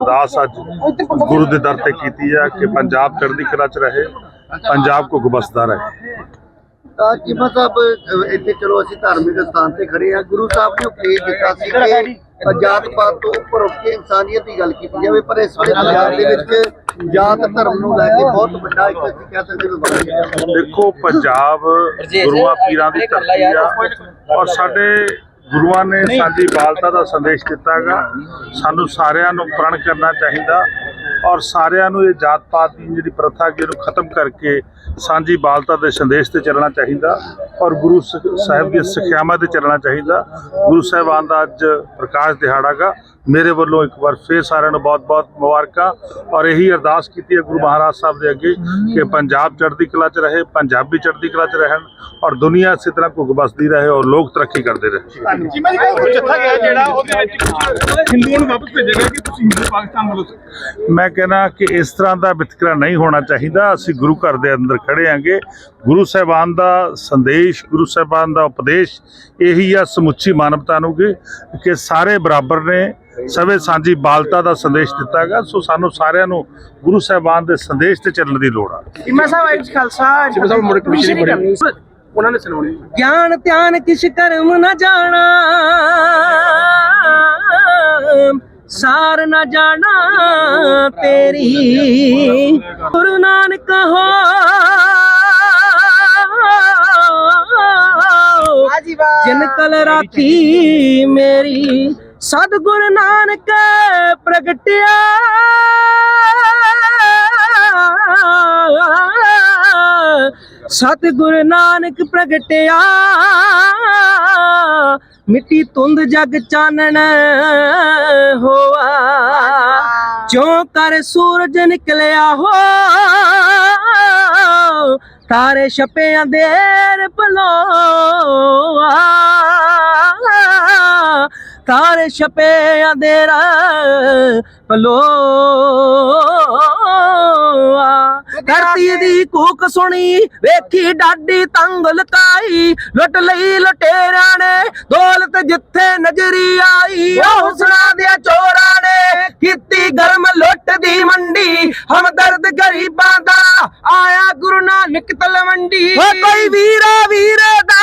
ਅਰਦਾਸ ਅੱਜ ਗੁਰੂ ਦੇ ਦਰ ਤੇ ਕੀਤੀ ਹੈ ਕਿ ਪੰਜਾਬ ਚੜ੍ਹਦੀ ਕਲਾ ਚ ਰਹੇ ਪੰਜਾਬ ਕੋ ਗੁਬਸਦਾ ਰਹੇ। ਤਾਂ ਚੀਮਾ ਸਾਹਿਬ ਇੱਥੇ ਚਲੋ ਅਸੀਂ ਧਾਰਮਿਕ ਸਥਾਨ ਤੇ ਖੜੇ ਆ ਗੁਰੂ ਸਾਹਿਬ ਨੇ ਉਪਦੇਸ਼ ਦਿੱਤਾ ਸੀ ਕਿ ਜਾਤ ਪਾਤ ਤੋਂ ਉੱਪਰ ਉੱਠ ਕੇ ਇਨਸਾਨੀਅਤ ਦੀ ਗੱਲ ਕੀਤੀ ਜਾਵੇ ਪਰ ਇਸ ਵੇਲੇ ਪੰਜਾਬ ਦੇ ਵਿੱਚ ਜਾਤ ਧਰਮ ਨੂੰ ਲੈ ਕੇ ਬਹੁਤ ਵੱਡਾ ਇੱਕ ਅਸੀਂ ਕਹਿ ਸਕਦੇ ਹੈ ਦੇਖੋ ਪੰਜਾਬ ਗੁਰੂਆਂ ਪੀਰਾਂ ਦੀ ਧਰਤੀ ਆ ਔਰ ਸਾਡੇ ਗੁਰੂਆਂ ਨੇ ਸਾਡੀ ਬਾਲਤਾ ਦਾ ਸੰਦੇਸ਼ ਦਿੱਤਾ ਹੈਗਾ ਸਾਨੂੰ ਸਾਰਿਆਂ ਨੂੰ ਪ੍ਰਣ ਕਰਨਾ ਚਾਹੀਦਾ। ਔਰ ਸਾਰਿਆਂ ਨੂੰ ਇਹ ਜਾਤ ਪਾਤ ਦੀ ਜਿਹੜੀ ਪ੍ਰਥਾ ਕਿ ਇਹਨੂੰ ਖਤਮ ਕਰਕੇ ਸਾਂਝੀ ਬਾਲਤਾ ਦੇ ਸੰਦੇਸ਼ ਤੇ ਚੱਲਣਾ ਚਾਹੀਦਾ। ਔਰ ਗੁਰੂ ਸਾਹਿਬ ਦੀ ਸਿੱਖਿਆਵਾਂ ਤੇ ਚੱਲਣਾ ਚਾਹੀਦਾ। ਗੁਰੂ ਸਾਹਿਬਾਨ ਦਾ ਅੱਜ ਪ੍ਰਕਾਸ਼ ਦਿਹਾੜਾ ਗਾ ਮੇਰੇ ਵੱਲੋਂ ਇੱਕ ਵਾਰ ਫੇਰ ਸਾਰਿਆਂ ਨੂੰ ਬਹੁਤ-ਬਹੁਤ ਮੁਬਾਰਕਾਂ ਔਰ ਇਹੀ ਅਰਦਾਸ ਕੀਤੀ ਹੈ ਗੁਰੂ ਮਹਾਰਾਜ ਸਾਹਿਬ ਦੇ ਅੱਗੇ ਕਿ ਪੰਜਾਬ ਚੜ੍ਹਦੀ ਕਲਾ 'ਚ ਰਹੇ ਪੰਜਾਬੀ ਚੜ੍ਹਦੀ ਕਲਾ 'ਚ ਰਹਿਣ ਔਰ ਦੁਨੀਆ ਇਸੇ ਤਰ੍ਹਾਂ ਘੁੱਗ ਬਸਦੀ ਰਹੇ ਔਰ ਲੋਕ ਤਰੱਕੀ ਕਰਦੇ ਰਹੇ ਕਿ ਜੱਥਾ ਗਿਆ ਜਿਹੜਾ ਉਹਦੇ ਵਿੱਚ ਕੁਝ ਹਿੰਦੂਆਂ ਨੂੰ ਵਾਪਸ ਭੇਜਿਆ ਗਿਆ ਕਿ ਤੁਸੀਂ ਹਿੰਦੂ ਪਾਕਿਸਤਾਨ ਵੱਲੋਂ ਸੀ। ਮੈਂ ਕਹਿੰਦਾ ਕਿ ਇਸ ਤਰ੍ਹਾਂ ਦਾ ਵਿਤਕਰਾ ਨਹੀਂ ਹੋਣਾ ਚਾਹੀਦਾ ਅਸੀਂ ਗੁਰੂ ਘਰ ਦੇ ਅੰਦਰ ਖੜੇ ਆਂਗੇ ਗੁਰੂ ਸਾਹਿਬਾਨ ਦਾ ਸੰਦੇਸ਼ ਗੁਰੂ ਸਾਹਿਬਾਨ ਦਾ ਉਪਦੇਸ਼ ਇਹੀ ਆ ਸਮੁੱਚੀ ਮਾਨਵਤਾ ਨੂੰ ਕਿ ਸਾਰੇ ਬਰਾਬਰ ਨੇ ਸਵੇ ਸਾਂਝੀ ਬਾਲਤਾ ਦਾ ਸੰਦੇਸ਼ ਦਿੱਤਾ ਗਿਆ। ਸੋ ਸਾਨੂੰ ਸਾਰਿਆਂ ਨੂੰ ਗੁਰੂ ਸਾਹਿਬਾਨ ਦੇ ਸੰਦੇਸ਼ ਤੇ ਚੱਲਣ ਦੀ ਲੋੜ ਆ। ਇਮਾ ਸਾਹਿਬ ਅੱਜ ਖਾਲਸਾ ਜਿਵੇਂ ਸਾਹਿਬ ਕਮਿਸ਼ਨ ਹੀ ਬਣੀ ਉਹਨਾਂ ਨੇ ਸੁਣਾਉਣੀ ਗਿਆਨ ਧਿਆਨ ਕਿਛ ਕਰਮ ਨ ਜਾਣਾ ਸਾਰ ਨ ਜਾਣਾ ਤੇਰੀ। ਗੁਰੂ ਨਾਨਕ ਹੋ। ਜਿਨ ਕਲ ਰਾਖੀ ਮੇਰੀ ਸਤਿਗੁਰ ਨਾਨਕ ਪ੍ਰਗਟਿਆ। ਸਤਿਗੁਰ ਨਾਨਕ ਪ੍ਰਗਟਿਆ। ਮਿੱਟੀ ਤੁੰਦ ਜਗ ਚਾਨਣ ਹੋਆ। ਜਿਉ ਕਰ ਸੂਰਜ ਨਿਕਲਿਆ ਹੋ। ਤਾਰੇ ਛਪੇ ਅੰਧੇਰ ਭਲੋਆ ਤਾਰੇ ਛਪੇ ਅੰਧੇਰਾ ਭਲੋਆ ਧਰਤੀ ਦੀ ਕੂਕ ਸੁਣੀ ਵੇਖੀ ਡਾਡੀ ਤੰਗ ਲਕਾਈ। ਲੁੱਟ ਲਈ ਲਟੇਰਾਂ ਨੇ ਦੌਲਤ ਜਿੱਥੇ ਨਜ਼ਰੀ ਆਈ। ਉਹ ਹੁਸਨਾ ਦੇ ਚੋਰਾਂ ਨੇ ਕੀਤੀ ਗਰਮ ਲੁੱਟ ਦੀ ਮੰਡੀ। ਹਮਦਰਦ ਗਰੀਬਾਂ ਦਾ ਆਇਆ ਗੁਰੂ ਨਾਨਕ ਤਲਵੰਡੀ। ਕੋਈ ਵੀਰਾ ਵੀਰੇ ਦਾ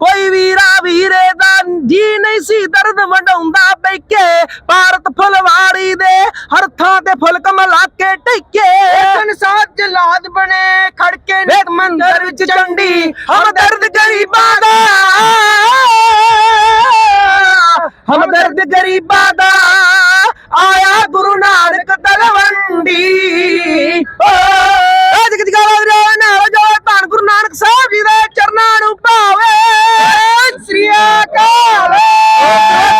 ਕੋਈ ਵੀਰਾ ਵੀਰੇ ਦਾ ਜੀ ਨਹੀਂ ਸੀ ਦਰਦ ਵਡਾਉਂਦਾ ਬੈਕੇ ਭਾਰਤ ਫੁਲਵਾੜੀ ਦੇ ਹਰ ਥਾਂ ਤੇ ਫੁੱਲ ਕਮਲਾ ਕੇ ਟਿਕੇ। ਸੰਸਾਰ ਜਲਾਦ ਬਣੇ ਖੜਕੇ ਨਿਤ ਮੰਦਰ ਵਿੱਚ ਚੰਡੀ ਹਮਦਰਦ ਗਰੀਬਾਂ ਦਾ। ਹਮਦਰਦ ਗਰੀਬਾਂ ਦਾ